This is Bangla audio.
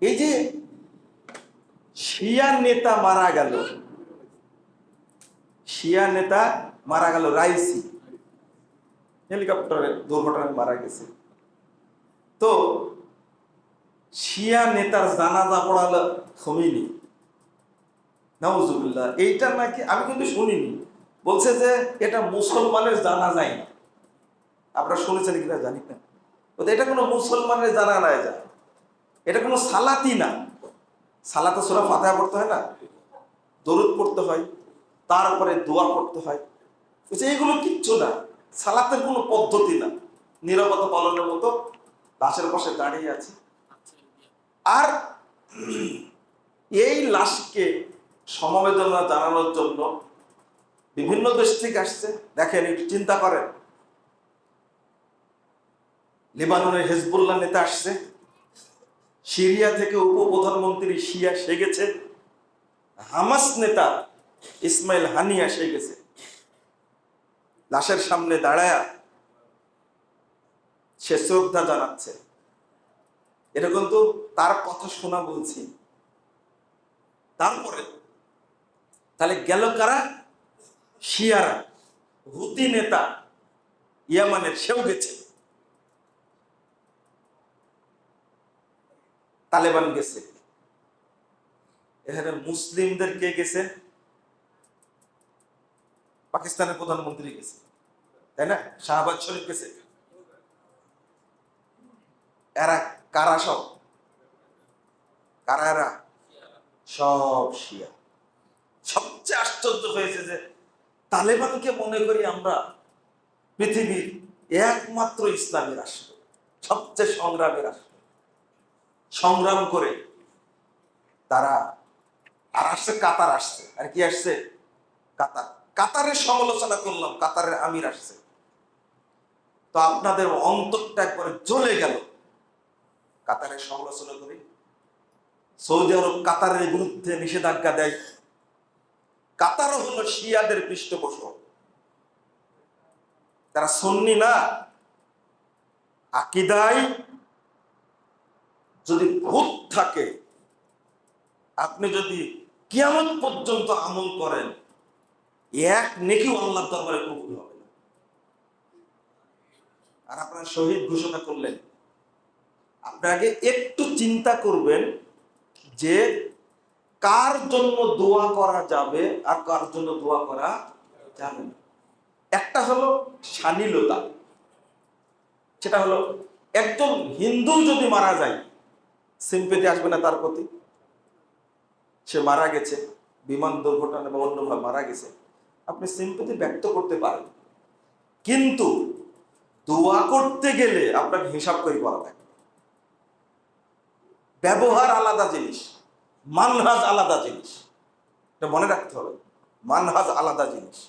এই যে শিয়া নেতা মারা গেল শিয়া নেতা মারা গেল রাইসি। হেলিকপ্টারে দুর্ঘটনায় মারা গেছে। তো শিয়া নেতার জানাজা পড়ালো খমিনি। নাউজুবিল্লাহ, এইটা নাকি আমি কিন্তু শুনিনি। বলছে যে এটা মুসলমানের জানা যায় না। আপনারা শুনেছেন কিনা জানি না। এটা কোনো মুসলমানের জানা নাই যায় এটা কোনো সালাতি না। সালাতে সুরা ফাতেহা পড়তে হয় না। দরুদ পড়তে হয়, তারপরে দোয়া করতে হয়। বলছে এইগুলো কিচ্ছু না। সালাতের কোনো পদ্ধতি না। নিরবতা পালনের মতো লাশের পাশে দাঁড়িয়ে আছে। আর এই লাশকে সমবেদনা জানানোর জন্য বিভিন্ন দেশ থেকে আসছে। দেখেন, একটু চিন্তা করেন। লেবাননের হেজবুল্লাহ নেতা আসছে। সিরিয়া থেকে উপপ্রধানমন্ত্রী শিয়া সে গেছে হামাস নেতা ইসমাইল হানিয়া সে গেছে লাশের সামনে দাঁড়ায়া সে শ্রদ্ধা জানাচ্ছে। এটা কিন্তু তার কথা শোনা বলছি। তারপরে, তাহলে গেল কারা? শিয়ারা। হুতি নেতা ইয়ামানের সেও গেছে। তালেবান গেছে। এখানে মুসলিমদের কে গেছে? পাকিস্তানের প্রধানমন্ত্রী গেছে। তাই না? শাহবাজ শরীফ গেছে। এরা কারা সব? কারা এরা? সব শিয়া। সবচেয়ে আশ্চর্য হয়েছে যে তালেবানকে মনে করি আমরা পৃথিবীর একমাত্র ইসলামী রাষ্ট্র, সবচেয়ে সংগ্রামী রাষ্ট্র। সংগ্রাম করে তারা আর আসছে, কাতার আসছে। আর কি আসছে? কাতার। কাতারের সমালোচনা করলাম, কাতারের আমির আসছে। তো আপনাদের অন্তরটা একবারে জ্বলে গেল। কাতারের সমালোচনা করি সৌদি আরব কাতারের বিরুদ্ধে নিষেধাজ্ঞা দেয়। কাতারও হলো শিয়াদের পৃষ্ঠপোষক। তারা সন্নি না। আকিদায় যদি ভূত থাকে, আপনি যদি কিয়ামত পর্যন্ত আমল করেন, এক নেকিও আল্লাহ দরবারে কবুল হবে না। আর আপনারা শহীদ ঘোষণা করলেন, আপনি আগে একটু চিন্তা করবেন যে কার জন্য দোয়া করা যাবে আর কার জন্য দোয়া করা যাবে না। একটা হলো শালীলতা সেটা হলো একজন হিন্দু যদি মারা যায় সিম্পেতি আসবে না তার প্রতি। সে মারা গেছে, বিমান দুর্ঘটনা বা অন্যভাবে মারা গেছে। আপনি সিম্পেতি ব্যক্ত করতে পারেন। কিন্তু দোয়া করতে গেলে আপনাকে হিসাব করে করা থাকে। ব্যবহার আলাদা জিনিস, মানহাজ আলাদা জিনিস। এটা মনে রাখতে হবে, মানহাজ আলাদা জিনিস।